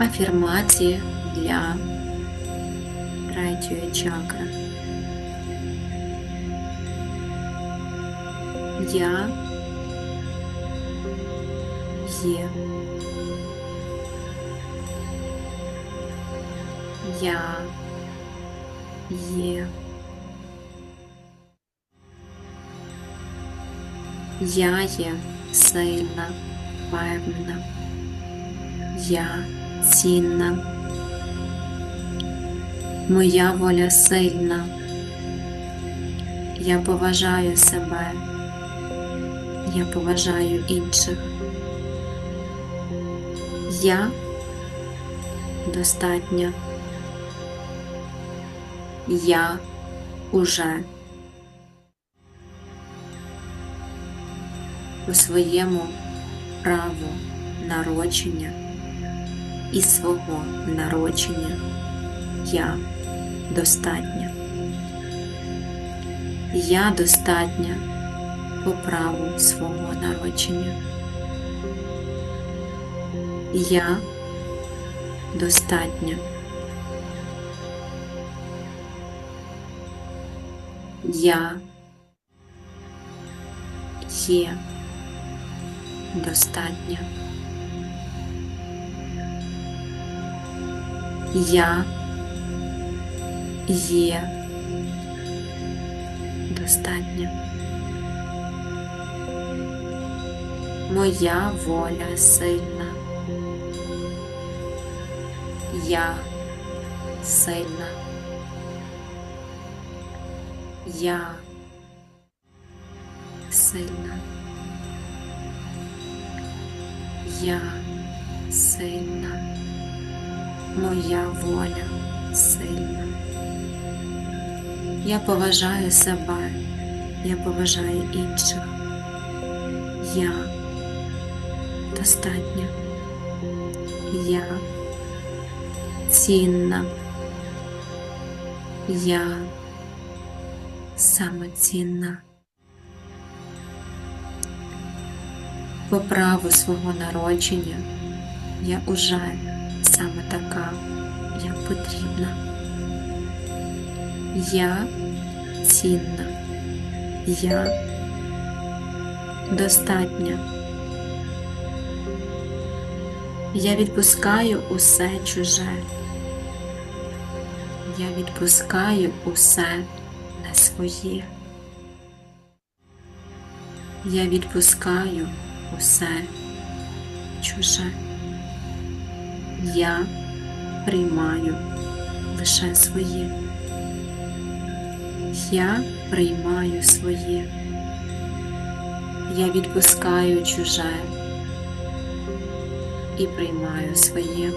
Афірмації для третьої чакри. Я є. Я є. Я є сильна, певна. Я цінна. Моя воля сильна. Я поважаю себе. Я поважаю інших. Я достатня. Я уже у своєму праву народження і свого народження я достатня. Я достатня по праву свого народження. Я достатня. Я є достатня. Я є достатня. Моя воля сильна. Я сильна. Я сильна. Я сильна. Моя воля сильна. Я поважаю себе, я поважаю інших. Я достатня. Я цінна. Я самоцінна. По праву свого народження я уже саме така, як потрібна. Я цінна, я достатня. Я відпускаю усе чуже. Я відпускаю усе не своє. Я відпускаю усе чуже. Я приймаю лише своє. Я приймаю своє. Я відпускаю чуже і приймаю своє.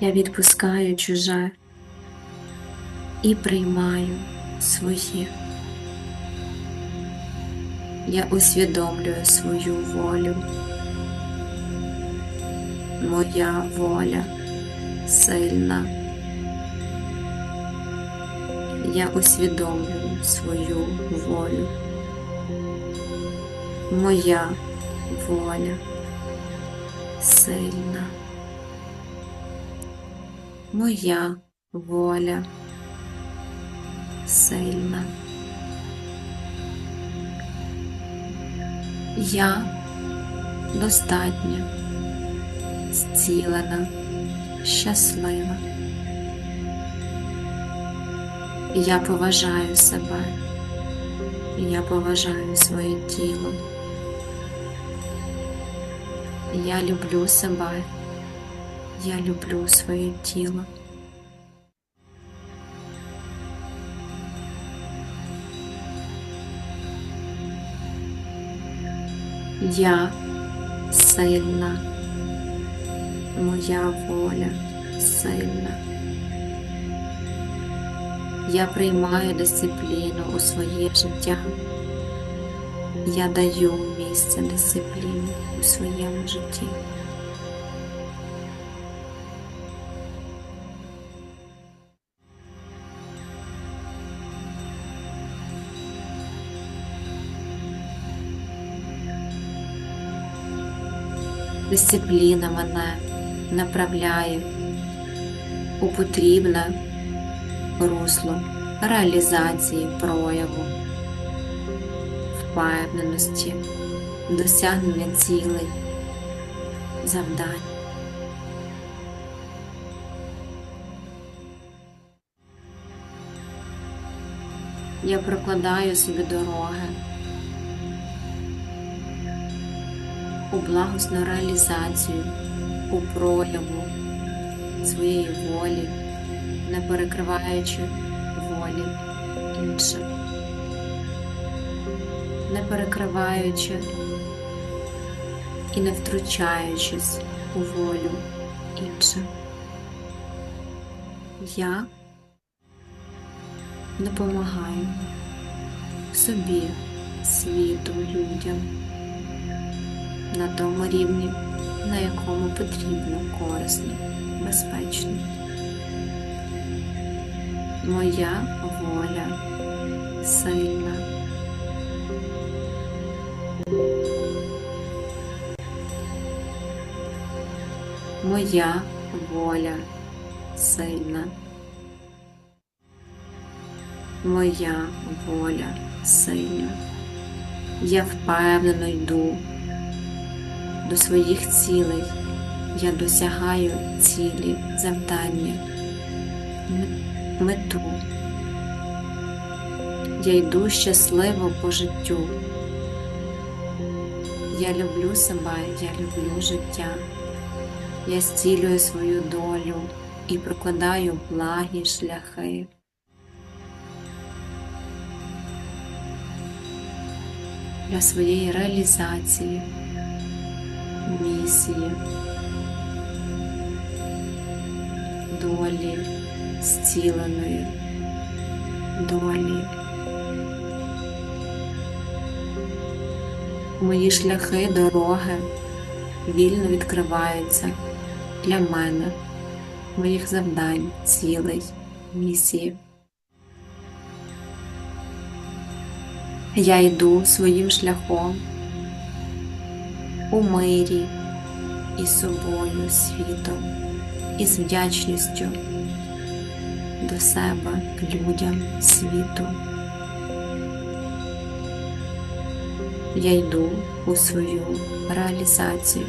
Я відпускаю чуже і приймаю своє. Я усвідомлюю свою волю. Моя воля сильна. Я усвідомлюю свою волю. Моя воля сильна. Моя воля сильна. Я достатня, зцілена, щаслива. Я поважаю себе, я поважаю своє тіло. Я люблю себе, я люблю своє тіло. Я сильна, моя воля сильна. Я приймаю дисципліну у своє життя. Я даю місце дисципліні у своєму житті. Дисципліна мене направляє у потрібне русло реалізації прояву, впевненості, досягнення цілей, завдань. Я прокладаю собі дороги у благосну реалізацію, у прояву своєї волі, не перекриваючи волі інших, не перекриваючи і не втручаючись у волю інших. Я допомагаю собі, світу, людям на тому рівні, на якому потрібно, корисно, безпечно. Моя воля сильна. Моя воля сильна. Моя воля сильна. Я впевнено йду до своїх цілей. Я досягаю цілі, завдання, мету. Я йду щасливо по життю. Я люблю себе, я люблю життя. Я зцілюю свою долю і прокладаю благі шляхи. Для своєї реалізації, місії, долі, зціленої долі. Мої шляхи, дороги вільно відкриваються для мене, моїх завдань, цілей, місії. Я йду своїм шляхом у мирі із собою, світом, із вдячністю до себе, людям, світу. Я йду у свою реалізацію,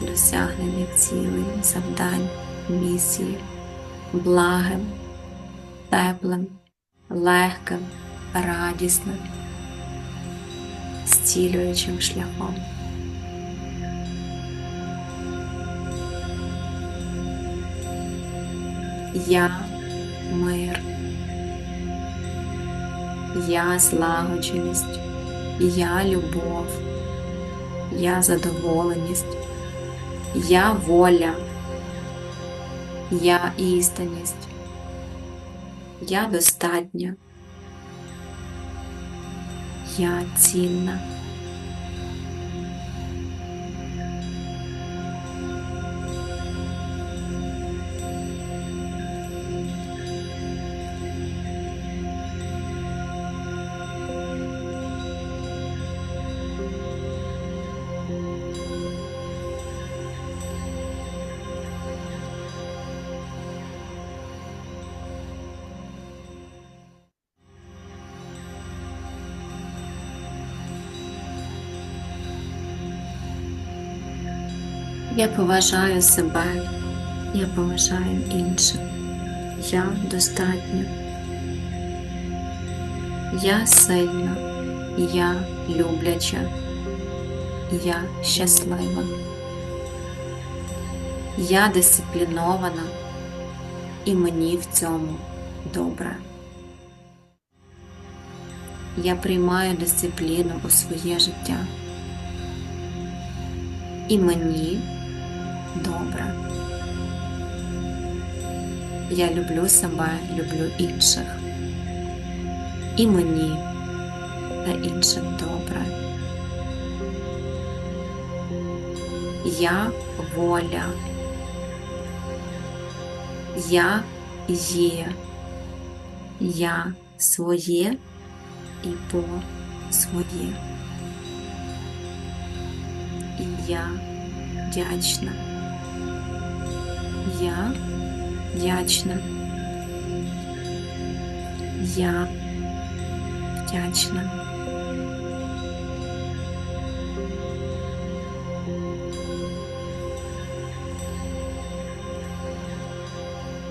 досягнення цілей, завдань, місії, благим, теплим, легким, радісним, зцілюючим шляхом. Я мир, я злагодженість, я любов, я задоволеність, я воля, я істинність, я достатня, я цінна. Я поважаю себе, я поважаю інших. Я достатня. Я сильна, я любляча, я щаслива. Я дисциплінована і мені в цьому добре. Я приймаю дисципліну у своє життя. І мені добре. Я люблю себе, люблю інших. І мені та іншим добре. Я воля. Я є. Я своє і по своє. І я вдячна. Я вдячна. Я вдячна.